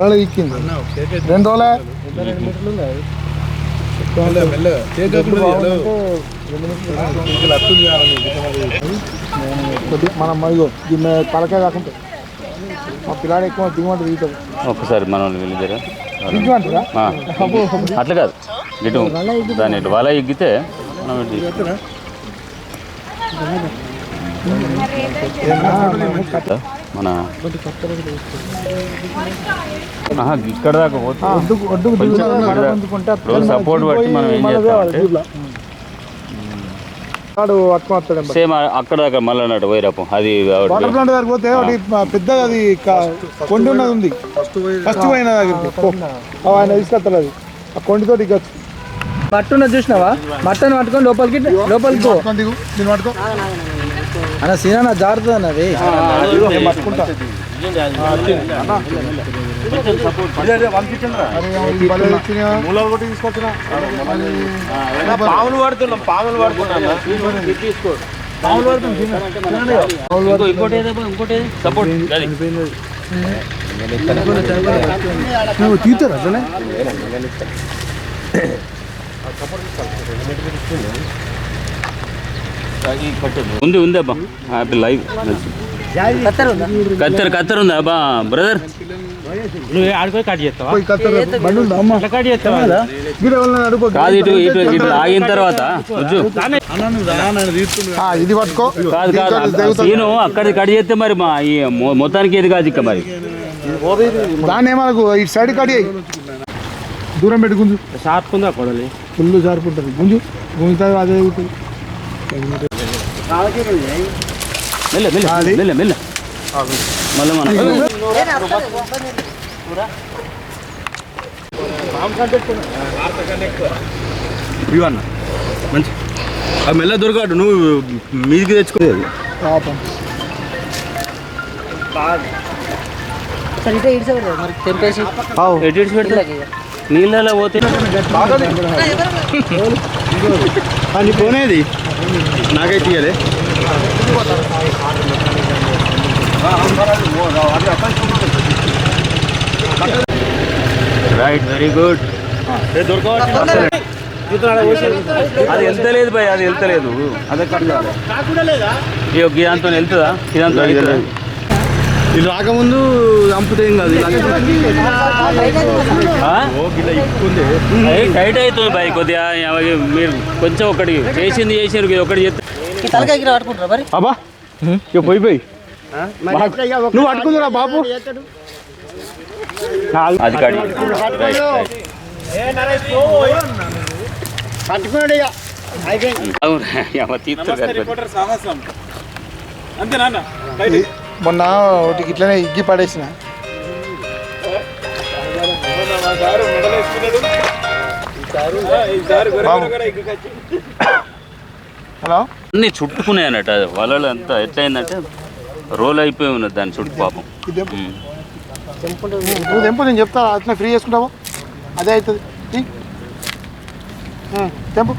ఎక్కింది రెండు రోజులే? మనం దీన్ని తలకాయ కాకుండా మా పిల్లాడు ఎక్కువ దిగుమంట దిగుతాడు ఒక్కసారి మనం వెళ్ళిద్దరా. అట్లా కాదు. ఇటు దాని ఇటు వల ఎగ్గితే మనం ఇటు. మన ఇక్కడ దాకా పోతే సపోర్ట్ బట్టి మనం ఏం చేస్తాం సేమ్ అక్కడ దాకా మళ్ళీ అన్నట్టు పోయిరాపం. అది వాటర్ ప్లాంట్ దగ్గర పోతే ఒకటి పెద్ద అది కొండ ఉన్నది ఉంది. ఫస్ట్ పోయిన దగ్గర ఆయన అది. ఆ కొండతో ఇగ్గచ్చు పట్టున చూసినావా? మట్టను పట్టుకొని లోపలికి లోపలికి పట్టుకో. అన్న సీనా జాగ్రత్త అన్నది పాములు పడుతున్నాం పాములు పడుతున్నాం ఇంకోటి ఇంకోటి సపోర్ట్ నువ్వు తీస్తారు అసలే ఉంది ఉంది అబ్బా. లైవ్ కత్తెర కత్తెర ఉందా అబ్బా. బ్రదర్ నువ్వు కట్ చేస్తావా? కట్ కాదు ఇటు ఇటు ఇటు ఆగిన తర్వాత కొంచెం ఆ, ఇది పట్టుకో. కాదు కాదు. సీను అక్కడి కట్ చేస్తే మరి మా ఈ మొత్తానికి ఏది కాదు ఇక మరి. దాన్ని ఏమనకు? ఇటు సైడ్ అయ్యి దూరం పెట్టి గుంజు షార్ప్ ఉందా కొడలి? ఫుల్ జారుకుంటుంది గుంజు. గుంజుతుంది అదే మెల్ల మెల్ల? మెల్ల మెల్ల. మళ్ళీ మన ఇవన్న మంచి. ఆ మెల్ల దొరకడు నువ్వు మీదికి తెచ్చుకోలేదు పాపం. ఇటు పెడతా నీళ్ళలో పోతే పోనేది. నాకైతే ఇయ్యలే. రైట్ వెరీ గుడ్ అది వెళ్తలేదు భయ్ అది వెళ్తలేదు అదే కట్టాలి. ఈ గిదాంతో వెళ్తుందా? వెళ్తుందా? ఇది రాకముందు చంపితే ఏం కాదు టైట్ అవుతుంది బాయ్ కొద్దిగా మీరు కొంచెం ఒకటి చేసింది చేసారు ఒకటి చెప్తే పోయి పోయి. నువ్వు పట్టుకుందిరా బాబు. అది కాడి. అంతే నాన్న మొన్న ఒకటి ఇట్లనే ఇగ్గి పడేసిన. హలో? అన్నీ చుట్టుకున్నాయి అన్నట్టు అది వలలు అంతా ఎట్లయిందంటే రోల్ అయిపోయి ఉన్నది దాని చుట్టూ పాపం. నువ్వు తెంపు నేను చెప్తా అట్లా ఫ్రీ చేసుకుంటావు? అదే అవుతుంది. తెంపు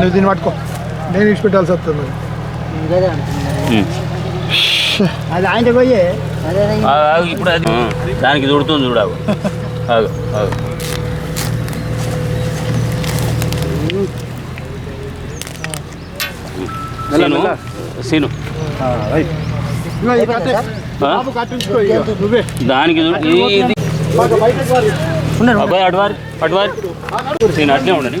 నువ్వు దీన్ని పట్టుకో నేను వస్తుంది గదే అంటున్నా. ఉమ్. అది ఆయన పోయే ఆగు, ఇప్పుడు అది దానికి దుడుతుంది చూడావు ఆగు ఆగు సీను సీను ఇదిగో ఈ కట్టే. ఆ? బాబు కట్టించుకో ఇక. నువ్వే దానికి దుడు- ఇది- ఇది అబ్బాయి అటువారి అటువారి సీను అట్లే ఉండని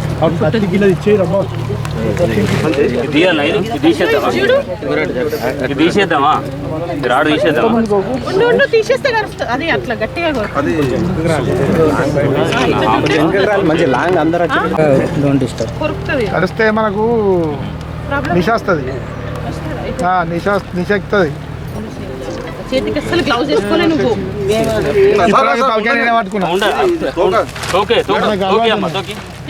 అవును తీసేద్దామా రాడు తీసేద్దామా మంచి లాంగ్ అందరూ నిశాస్తుంది నిశా చేతికి అసలు గ్లౌజ్ వేసుకోలే నువ్వు.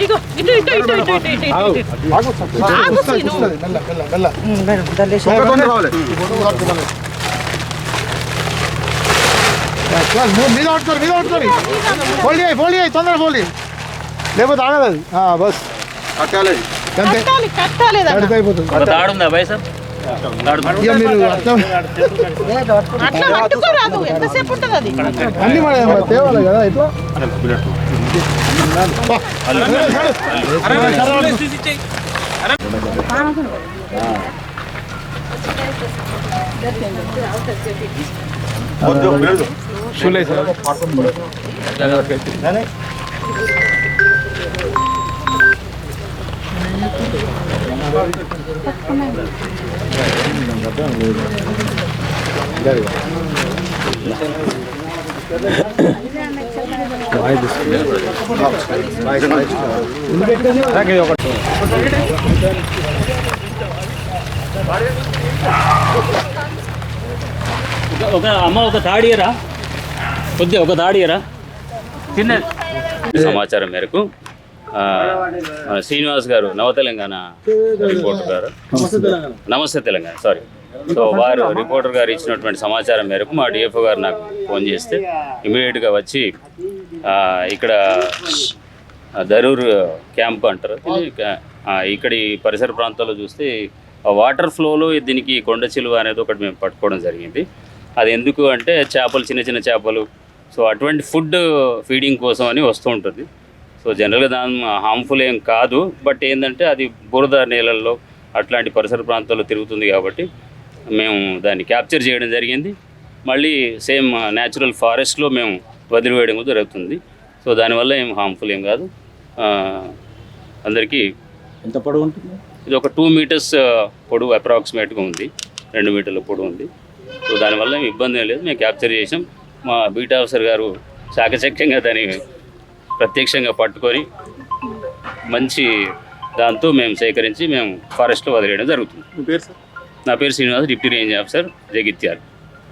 ఇగో ఇటు ఇటు ఇటు బస్. కట్టాలి కట్టాలి కట్టాలి అయిపోతుంది. సార్ ఇక మీరు అట్లా పట్టుకోరాదు ఎంతసేపు ఉంటుంది అది? అన్ని మన తేవాలి కదా ఇట్లా? ఒక అమ్మ ఒక తాడియరా కొద్దిగా ఒక తాడియరా చిన్న సమాచారం మేరకు ఆ, మన శ్రీనివాస్ గారు నవ తెలంగాణ రిపోర్టర్ గారు. నమస్తే తెలంగాణ. సారీ సో వారు రిపోర్టర్ గారు ఇచ్చినటువంటి సమాచారం మేరకు మా డిఎఫ్ఓ గారు నాకు ఫోన్ చేస్తే ఇమీడియట్గా వచ్చి ఇక్కడ దరూర్ క్యాంప్ అంటారు. ఇక్కడ పరిసర ప్రాంతాల్లో చూస్తే వాటర్ ఫ్లోలో దీనికి కొండ చిలువ అనేది ఒకటి మేము పట్టుకోవడం జరిగింది. అది ఎందుకు అంటే చేపలు చిన్న చిన్న చేపలు. సో అటువంటి ఫుడ్ ఫీడింగ్ కోసం అని వస్తూ ఉంటుంది. సో జనరల్గా దాని హార్మ్ఫుల్ ఏం కాదు బట్ ఏంటంటే అది బురద నేలల్లో అట్లాంటి పరిసర ప్రాంతాల్లో తిరుగుతుంది కాబట్టి మేము దాన్ని క్యాప్చర్ చేయడం జరిగింది. మళ్ళీ సేమ్ న్యాచురల్ ఫారెస్ట్లో మేము వదిలివేయడం కూడా జరుగుతుంది. సో దానివల్ల ఏం హార్మ్ఫుల్ ఏం కాదు. అందరికీ ఎంత పొడవు ఉంటుంది? ఇది ఒక టూ మీటర్స్ పొడవు అప్రాక్సిమేట్గా ఉంది. రెండు మీటర్ల పొడవు ఉంది. సో దానివల్ల ఏం ఇబ్బంది ఏం లేదు. మేము క్యాప్చర్ చేసాం మా బీట్ ఆఫీసర్ గారు చాకచక్యంగా దాన్ని ప్రత్యక్షంగా పట్టుకొని మంచి దాంతో మేము సేకరించి మేము ఫారెస్ట్లో వదిలేయడం జరుగుతుంది. మీ పేరు సార్ నా పేరు Srinivas deputy range officer Jagtial.